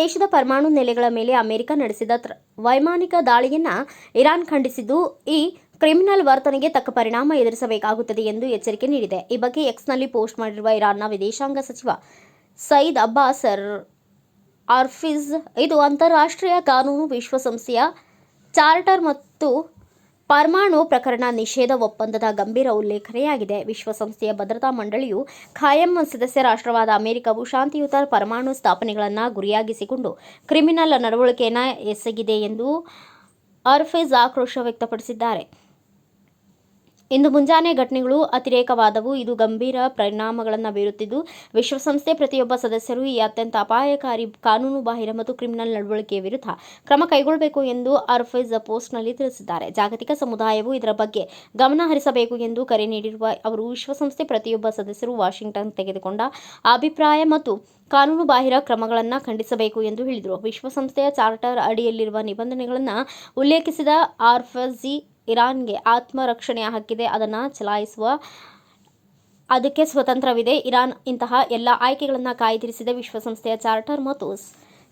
ದೇಶದ ಪರಮಾಣು ನೆಲೆಗಳ ಮೇಲೆ ಅಮೆರಿಕ ನಡೆಸಿದ ವೈಮಾನಿಕ ದಾಳಿಯನ್ನು ಇರಾನ್ ಖಂಡಿಸಿದ್ದು, ಈ ಕ್ರಿಮಿನಲ್ ವರ್ತನೆಗೆ ತಕ್ಕ ಪರಿಣಾಮ ಎದುರಿಸಬೇಕಾಗುತ್ತದೆ ಎಂದು ಎಚ್ಚರಿಕೆ ನೀಡಿದೆ. ಈ ಬಗ್ಗೆ ಎಕ್ಸ್ನಲ್ಲಿ ಪೋಸ್ಟ್ ಮಾಡಿರುವ ಇರಾನ್ನ ವಿದೇಶಾಂಗ ಸಚಿವ ಸಯೀದ್ ಅಬ್ಬಾಸ್ ಆರ್ಫಿಜ್, ಇದು ಅಂತಾರಾಷ್ಟ್ರೀಯ ಕಾನೂನು ವಿಶ್ವಸಂಸ್ಥೆಯ ಚಾರ್ಟರ್ ಮತ್ತು ಪರಮಾಣು ಪ್ರಕರಣ ನಿಷೇಧ ಒಪ್ಪಂದದ ಗಂಭೀರ ಉಲ್ಲೇಖನೆಯಾಗಿದೆ. ವಿಶ್ವಸಂಸ್ಥೆಯ ಭದ್ರತಾ ಮಂಡಳಿಯು ಖಾಯಂ ಸದಸ್ಯ ರಾಷ್ಟ್ರವಾದ ಅಮೆರಿಕವು ಶಾಂತಿಯುತ ಪರಮಾಣು ಸ್ಥಾಪನೆಗಳನ್ನು ಗುರಿಯಾಗಿಸಿಕೊಂಡು ಕ್ರಿಮಿನಲ್ ನಡವಳಿಕೆಯನ್ನು ಎಸಗಿದೆ ಎಂದು ಅರ್ಫೇಜ್ ಆಕ್ರೋಶ ವ್ಯಕ್ತಪಡಿಸಿದ್ದಾರೆ. ಇಂದು ಮುಂಜಾನೆ ಘಟನೆಗಳು ಅತಿರೇಕವಾದವು. ಇದು ಗಂಭೀರ ಪರಿಣಾಮಗಳನ್ನು ಬೀರುತ್ತಿದ್ದು, ವಿಶ್ವಸಂಸ್ಥೆ ಪ್ರತಿಯೊಬ್ಬ ಸದಸ್ಯರು ಈ ಅತ್ಯಂತ ಅಪಾಯಕಾರಿ ಕಾನೂನುಬಾಹಿರ ಮತ್ತು ಕ್ರಿಮಿನಲ್ ನಡವಳಿಕೆಯ ವಿರುದ್ಧ ಕ್ರಮ ಕೈಗೊಳ್ಳಬೇಕು ಎಂದು ಅರ್ಫೈಜ್ ಪೋಸ್ಟ್ನಲ್ಲಿ ತಿಳಿಸಿದ್ದಾರೆ. ಜಾಗತಿಕ ಸಮುದಾಯವು ಇದರ ಬಗ್ಗೆ ಗಮನ ಹರಿಸಬೇಕು ಎಂದು ಕರೆ ನೀಡಿರುವ ಅವರು, ವಿಶ್ವಸಂಸ್ಥೆ ಪ್ರತಿಯೊಬ್ಬ ಸದಸ್ಯರು ವಾಷಿಂಗ್ಟನ್ ತೆಗೆದುಕೊಂಡ ಅಭಿಪ್ರಾಯ ಮತ್ತು ಕಾನೂನುಬಾಹಿರ ಕ್ರಮಗಳನ್ನು ಖಂಡಿಸಬೇಕು ಎಂದು ಹೇಳಿದರು. ವಿಶ್ವಸಂಸ್ಥೆಯ ಚಾರ್ಟರ್ ಅಡಿಯಲ್ಲಿರುವ ನಿಬಂಧನೆಗಳನ್ನು ಉಲ್ಲೇಖಿಸಿದ ಆರ್ಫಜಿ ಇರಾನ್ಗೆ ಆತ್ಮರಕ್ಷಣೆಯ ಹಕ್ಕಿದೆ. ಅದನ್ನು ಚಲಾಯಿಸುವ ಅದಕ್ಕೆ ಸ್ವತಂತ್ರವಿದೆ. ಇರಾನ್ ಇಂತಹ ಎಲ್ಲ ಆಯ್ಕೆಗಳನ್ನು ಕಾಯ್ದಿರಿಸಿದ ವಿಶ್ವಸಂಸ್ಥೆಯ ಚಾರ್ಟರ್ ಮತ್ತು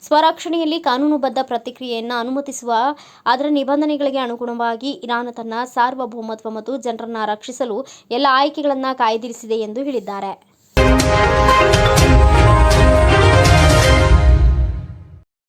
ಸ್ವರಕ್ಷಣೆಯಲ್ಲಿ ಕಾನೂನುಬದ್ಧ ಪ್ರತಿಕ್ರಿಯೆಯನ್ನು ಅನುಮತಿಸುವ. ಅದರ ನಿಬಂಧನೆಗಳಿಗೆ ಅನುಗುಣವಾಗಿ ಇರಾನ್ ತನ್ನ ಸಾರ್ವಭೌಮತ್ವ ಮತ್ತು ಜನರನ್ನು ರಕ್ಷಿಸಲು ಎಲ್ಲ ಆಯ್ಕೆಗಳನ್ನು ಕಾಯ್ದಿರಿಸಿದೆ ಎಂದು ಹೇಳಿದ್ದಾರೆ.